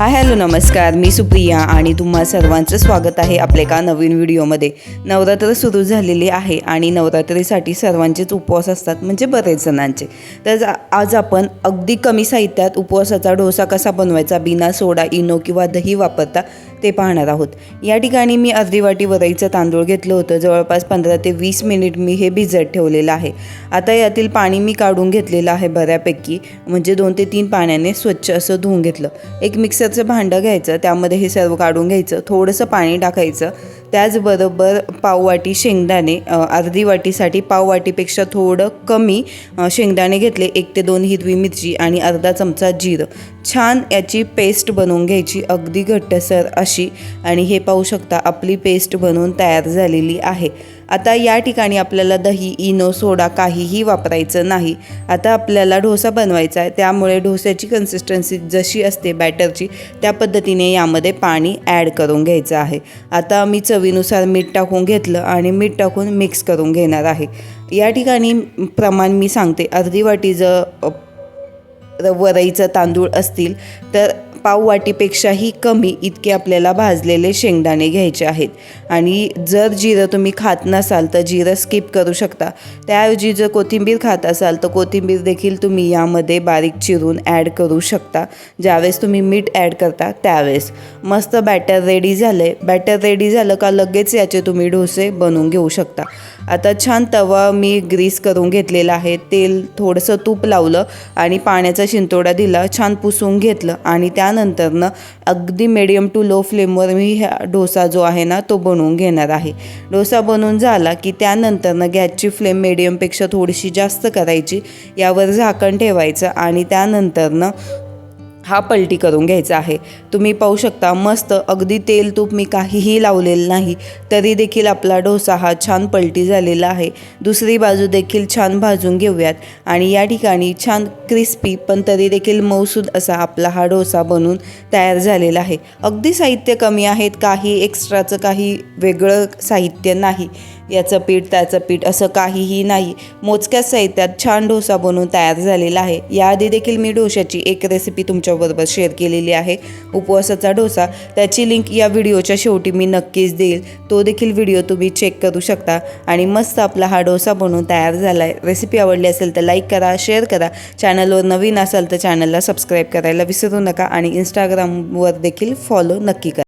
Hi hello नमस्कार. मी सुप्रिया आणि तुम्हा सर्वांचं स्वागत आहे आपल्या एका नवीन व्हिडिओमध्ये. नवरात्र सुरू झालेली आहे आणि नवरात्रीसाठी सर्वांचेच उपवास असतात म्हणजे बरेच जणांचे. तर आज आपण अगदी कमी साहित्यात उपवासाचा डोसा कसा बनवायचा बिना सोडा इनो किंवा दही वापरता ते पाहणार आहोत. या ठिकाणी मी अर्धी वाटी वरईचं तांदूळ घेतलं होतं. जवळपास पंधरा ते वीस मिनिट मी हे भिजत ठेवलेलं आहे. आता यातील पाणी मी काढून घेतलेलं आहे बऱ्यापैकी म्हणजे दोन ते तीन पाण्याने स्वच्छ असं धुवून घेतलं. एक मिक्सर मिक्सरचं भांडं घ्यायचं त्यामध्ये हे सर्व काढून घ्यायचं थोडंसं पाणी टाकायचं. त्याचबरोबर पाववाटी शेंगदाणे अर्धी वाटीसाठी पाववाटीपेक्षा थोडं कमी शेंगदाणे घेतले एक ते दोन हिरवी मिरची आणि अर्धा चमचा जिरं. छान याची पेस्ट बनवून घ्यायची अगदी घट्टसर अशी. आणि हे पाहू शकता आपली पेस्ट बनवून तयार झालेली आहे. आता या ठिकाणी आपल्याला दही इनो सोडा काहीही वापरायचं नाही. आता आपल्याला डोसा बनवायचा आहे. त्यामुळे डोस्याची कन्सिस्टन्सी जशी असते बॅटरची त्या पद्धतीने यामध्ये पाणी ॲड करून घ्यायचं आहे. आता मी चवीनुसार मीठ टाकून घेतलं आणि मीठ टाकून मिक्स करून घेणार आहे. या ठिकाणी प्रमाण मी सांगते. अर्धी वाटी जर वरईचं तांदूळ असतील तर पाववाटीपेक्षाही कमी इतके आपल्याला भाजलेले शेंगदाणे घ्यायचे आहेत. आणि जर जिरं तुम्ही खात नसाल तर जिरं स्किप करू शकता. त्याऐवजी जर कोथिंबीर खात असाल तर कोथिंबीर देखील तुम्ही यामध्ये बारीक चिरून ॲड करू शकता. ज्यावेळेस तुम्ही मीठ ॲड करता त्यावेळेस. मस्त बॅटर रेडी झालं आहे बॅटर रेडी झालं का लगेच याचे तुम्ही डोसे बनवून घेऊ शकता. आता छान तवा मी ग्रीस करून घेतलेला आहे. तेल थोडंसं तूप लावलं आणि पाण्याचा शिंतोडा दिला. छान पुसून घेतलं आणि त्या त्यानंतरनं अगदी मिडियम टू लो फ्लेमवर मी ह्या डोसा जो आहे ना तो बनवून घेणार आहे. डोसा बनवून झाला की त्यानंतरनं गॅसची फ्लेम मिडियमपेक्षा थोडीशी जास्त करायची. यावर झाकण ठेवायचं आणि त्यानंतरनं हा पलटी करून घ्यायचा आहे. तुम्ही पाहू शकता मस्त अगदी तेल तूप मी काहीही लावलेलं नाही तरी देखील आपला डोसा हा छान पलटी झालेला आहे. दुसरी बाजू देखील छान भाजून घेऊयात आणि या ठिकाणी छान क्रिस्पी पण तरी देखील मऊसूद असा आपला हा डोसा बनून तयार झालेला आहे. अगदी साहित्य कमी आहेत काही एक्स्ट्राचं काही वेगळं साहित्य नाही. याचं पीठ त्याचं पीठ असं काहीही नाही. मोजक्याच साहित्यात छान डोसा बनवून तयार झालेला आहे. याआधी देखील मी डोशाची एक रेसिपी तुमच्यासोबत शेअर केलेली आहे. उपवासाचा डोसा. त्याची लिंक या व्हिडिओच्या शेवटी मी नक्कीच देईल. तो देखील व्हिडिओ तुम्ही चेक करू शकता. आणि मस्त आपला हा डोसा बनवून तयार झाला आहे रेसिपी आवडली असेल तर लाईक करा शेअर करा. चॅनलवर नवीन असाल तर चॅनलला सबस्क्राईब करायला विसरू नका. आणि इंस्टाग्रामवर देखील फॉलो नक्की करा.